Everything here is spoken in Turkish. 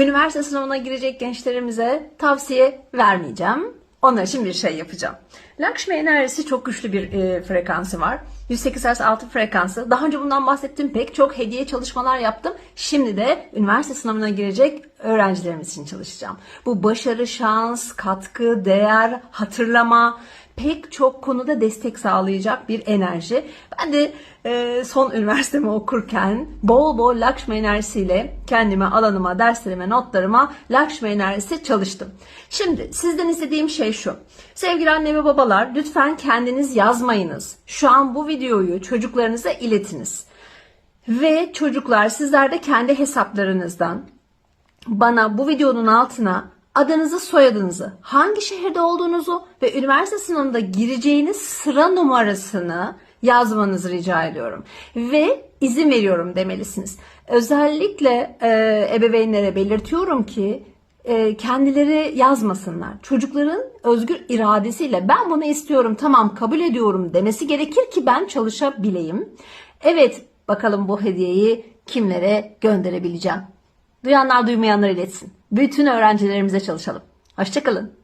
Üniversite sınavına girecek gençlerimize tavsiye vermeyeceğim. Onlar için bir şey yapacağım. Lakshmi enerjisi çok güçlü bir e, frekansı var. 108 Hz altı frekansı. Daha önce bundan bahsettim. Pek çok hediye çalışmalar yaptım. Şimdi de üniversite sınavına girecek öğrencilerimiz için çalışacağım. Bu başarı, şans, katkı, değer, hatırlama, pek çok konuda destek sağlayacak bir enerji. Ben de e, son üniversitemi okurken bol bol Lakshmi enerjisiyle kendime, alanıma, derslerime, notlarıma Lakshmi enerjisi çalıştım. Şimdi sizden istediğim şey şu. Sevgili anne ve babalar lütfen kendiniz yazmayınız. Şu an bu videoyu çocuklarınıza iletiniz. Ve çocuklar sizler de kendi hesaplarınızdan bana bu videonun altına adınızı, soyadınızı, hangi şehirde olduğunuzu ve üniversite sınavında gireceğiniz sıra numarasını yazmanızı rica ediyorum. Ve izin veriyorum demelisiniz. Özellikle e, ebeveynlere belirtiyorum ki e, kendileri yazmasınlar. Çocukların özgür iradesiyle ben bunu istiyorum tamam kabul ediyorum demesi gerekir ki ben çalışabileyim. Evet bakalım bu hediyeyi kimlere gönderebileceğim. Duyanlar duymayanlar iletsin. Bütün öğrencilerimize çalışalım. Hoşçakalın.